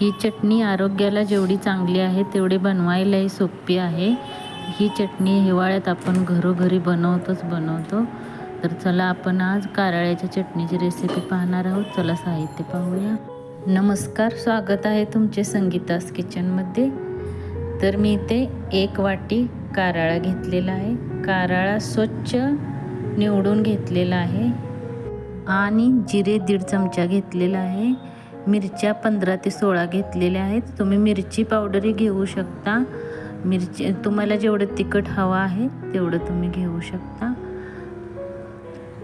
ही चटणी आरोग्याला जेवढी चांगली आहे तेवढी बनवायलाही सोपी आहे. ही चटणी हिवाळ्यात आपण घरोघरी बनवतोच बनवतो. तर चला आपण आज कारळ्याच्या चटणीची रेसिपी पाहणार आहोत. चला साहित्य पाहूया. नमस्कार स्वागत आहे तुमचे संगीतास किचनमध्ये तर मी इथे एक वाटी कारळा घेतलेला आहे. कारळा स्वच्छ निवडून घेतलेला आहे. आणि जिरे दीड चमचा घेतलेला आहे. मिरच्या पंधरा ते सोळा घेतलेल्या आहेत. तुम्ही मिरची पावडरही घेऊ शकता. मिरची तुम्हाला जेवढं तिखट हवं आहे तेवढं तुम्ही घेऊ शकता.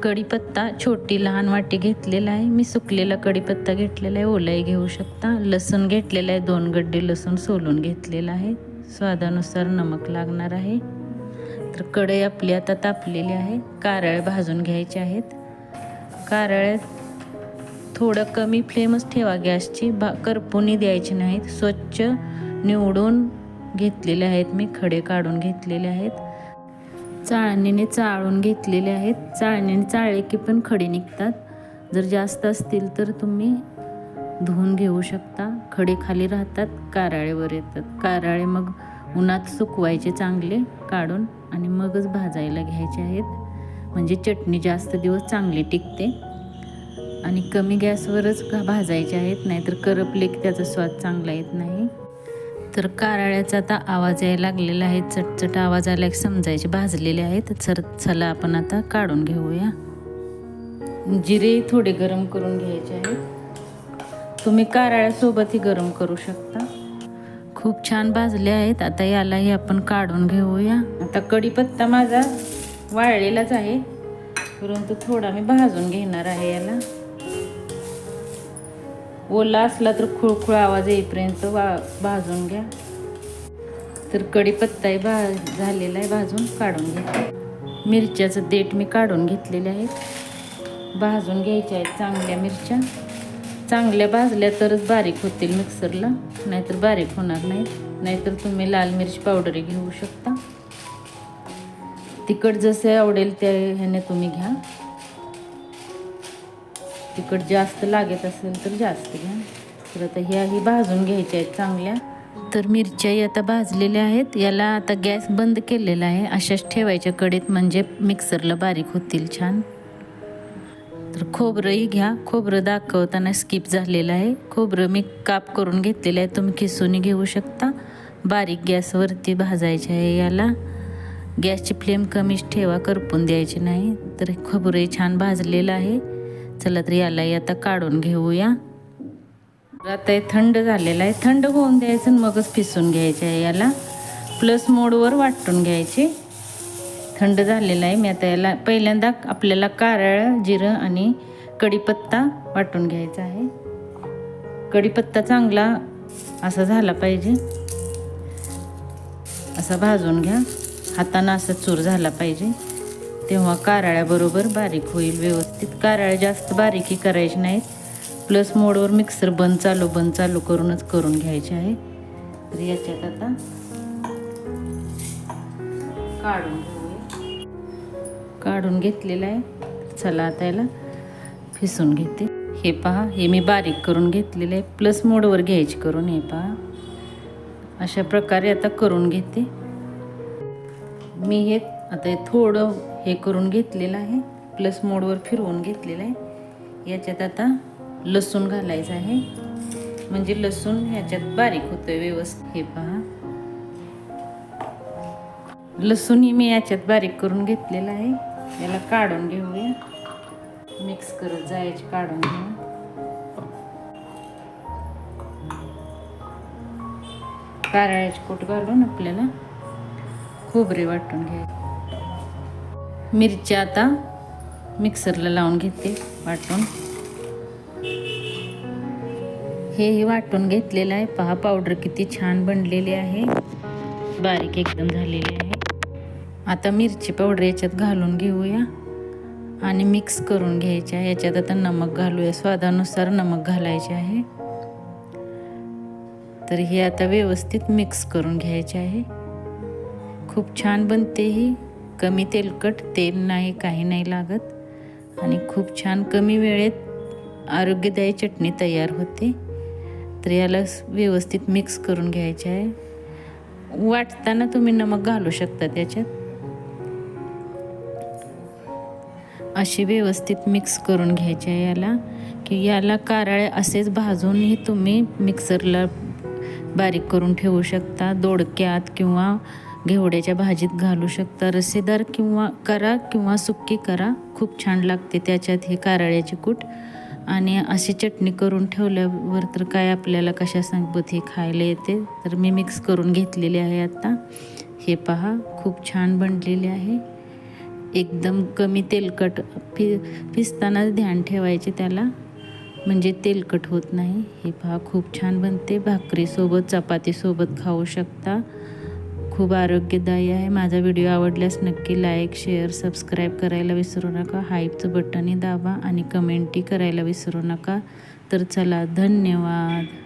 कढीपत्ता छोटी लहान वाटी घेतलेला आहे. मी सुकलेला कढीपत्ता घेतलेला आहे ओलाही घेऊ शकता. लसूण घेतलेला आहे दोन गड्डे लसूण सोलून घेतलेला आहे. स्वादानुसार नमक लागणार आहे. तर कढई आपली आता तापलेली आहे. कारळे भाजून घ्यायचे आहेत. कारळे थोडं कमी फ्लेमच ठेवा गॅसची. भा करपुनी द्यायची नाहीत. स्वच्छ निवडून घेतलेले आहेत मी. खडे काढून घेतलेले आहेत. चाळणीने चाळून घेतलेले आहेत. चाळणीने चाळले की पण खडे निघतात. जर जास्त असतील तर तुम्ही धुवून घेऊ शकता. खडे खाली राहतात काराळेवर येतात. कारळे मग उन्हात सुकवायचे चांगले काढून आणि मगच भाजायला घ्यायचे आहेत. म्हणजे चटणी जास्त दिवस चांगली टिकते. आणि कमी गॅसवरच भाजायचे आहेत नाहीतर करपले की त्याचा स्वाद चांगला येत नाही. तर कारळ्याचा आता आवाज यायला लागलेला आहे चटचट आवाज आला की समजायचे भाजलेले आहेत. तर चला आपण आता काढून घेऊया. जिरे थोडे गरम करून घ्यायचे आहेत. तुम्ही कारळ्यासोबतही गरम करू शकता. खूप छान भाजले आहेत आता यालाही आपण काढून घेऊया. आता कढीपत्ता माझा वाळलेलाच आहे परंतु थोडा मी भाजून घेणार आहे याला. ओला असला तर खुळखुळ आवाज येईपर्यंत वा भाजून घ्या. तर कढीपत्ताही भा झालेला आहे भाजून काढून घ्या. मिरच्याचं देठ मी काढून घेतलेले आहेत. भाजून घ्यायच्या आहेत चांगल्या मिरच्या. चांगल्या भाजल्या तरच बारीक होतील मिक्सरला नाहीतर बारीक होणार नाहीत. नाहीतर तुम्ही लाल मिरची पावडरही घेऊ शकता. तिखट जसे आवडेल त्या ह्याने तुम्ही घ्या. तिखट जास्त लागत असेल तर जास्त घ्या. तर आता ह्याही भाजून घ्यायच्या आहेत चांगल्या. तर मिरच्याही आता भाजलेल्या आहेत. याला आता गॅस बंद केलेला आहे. अशाच ठेवायच्या कडेत म्हणजे मिक्सरला बारीक होतील छान. तर खोबरंही घ्या. खोबरं दाखवताना स्किप झालेलं आहे. खोबरं मी काप करून घेतलेलं आहे. तुम्ही खिसून घेऊ शकता. बारीक गॅसवरती भाजायचे आहे याला. गॅसची फ्लेम कमीच ठेवा. करपून द्यायची नाही. तर खोबरंही छान भाजलेलं आहे. चला तर यालाही आता काढून घेऊया. आता हे थंड झालेलं आहे. थंड होऊन द्यायचं आणि मगच पिसून घ्यायचं आहे याला. प्लस मोडवर वाटून घ्यायचे. थंड झालेलं आहे. मी आता याला पहिल्यांदा आपल्याला कारळ जिरं आणि कढीपत्ता वाटून घ्यायचा आहे. कढीपत्ता चांगला असा झाला पाहिजे. असा भाजून घ्या. हातानं असा चूर झाला पाहिजे. तेव्हा कारळ्याबरोबर बारीक होईल व्यवस्थित. कारळ्या जास्त बारीकी करायची नाहीत. प्लस मोडवर मिक्सर बंद चालू बंद चालू करूनच करून घ्यायचे आहे. तर याच्यात आता काढून घेऊया. काढून घेतलेलं आहे. चला आता याला फिसून घेते. हे पहा हे मी बारीक करून घेतलेलं आहे. प्लस मोडवर घ्यायची करून हे पहा. अशा प्रकारे आता करून घेते. मी हे आता हे थोडं हे करून घेतलेलं आहे. प्लस मोडवर फिरवून घेतलेलं आहे. याच्यात आता लसूण घालायचं आहे. म्हणजे लसूण ह्याच्यात बारीक होतं व्यवस्थित. हे पहा. लसूणही मी याच्यात बारीक करून घेतलेलं आहे. याला काढून घेऊया. मिक्स करत जायचे काढून घेऊन. कारळ्याचे कोट घालून आपल्याला खोबरे वाटून घ्या मिरच्या आता मिक्सरला लावून घेते वाटून. हेही वाटून घेतलेलं आहे. पहा पावडर किती छान बनलेली आहे. बारीक एकदम झालेली आहे. आता मिरची पावडर याच्यात घालून घेऊया. आणि मिक्स करून घ्यायच्या याच्यात आता नमक घालूया. स्वादानुसार नमक घालायचे आहे. तर हे आता व्यवस्थित मिक्स करून घ्यायचे आहे. खूप छान बनते ही. कमी तेलकट तेल नाही काही नाही लागत. आणि खूप छान कमी वेळेत आरोग्यदायी चटणी तयार होते. तर याला व्यवस्थित मिक्स करून घ्यायचे आहे. वाटताना तुम्ही नमक घालू शकता त्याच्यात. अशी व्यवस्थित मिक्स करून घ्यायचे आहे याला. की याला कारळे असेच भाजूनही तुम्ही मिक्सरला बारीक करून ठेवू शकता. दोडक्यात किंवा घेवड्याच्या भाजीत घालू शकता. रसेदार किंवा करा किंवा सुक्की करा. खूप छान लागते त्याच्यात हे कारळ्याची कूट. आणि अशी चटणी करून ठेवल्यावर तर काय आपल्याला कशा सांगत हे खायला येते? तर मी मिक्स करून घेतलेली आहे आत्ता हे पहा खूप छान बनलेले आहे. एकदम कमी तेलकट फि फिसतानाच ध्यान ठेवायचे त्याला. म्हणजे तेलकट होत नाही. हे पहा खूप छान बनते. भाकरीसोबत चपातीसोबत खाऊ शकता. खूप आरोग्यदायी आहे. माझा व्हिडिओ आवडल्यास नक्की लाईक शेअर सबस्क्राईब करायला विसरू नका. हाईपचं बटनही दाबा आणि कमेंटही करायला विसरू नका. तर चला धन्यवाद.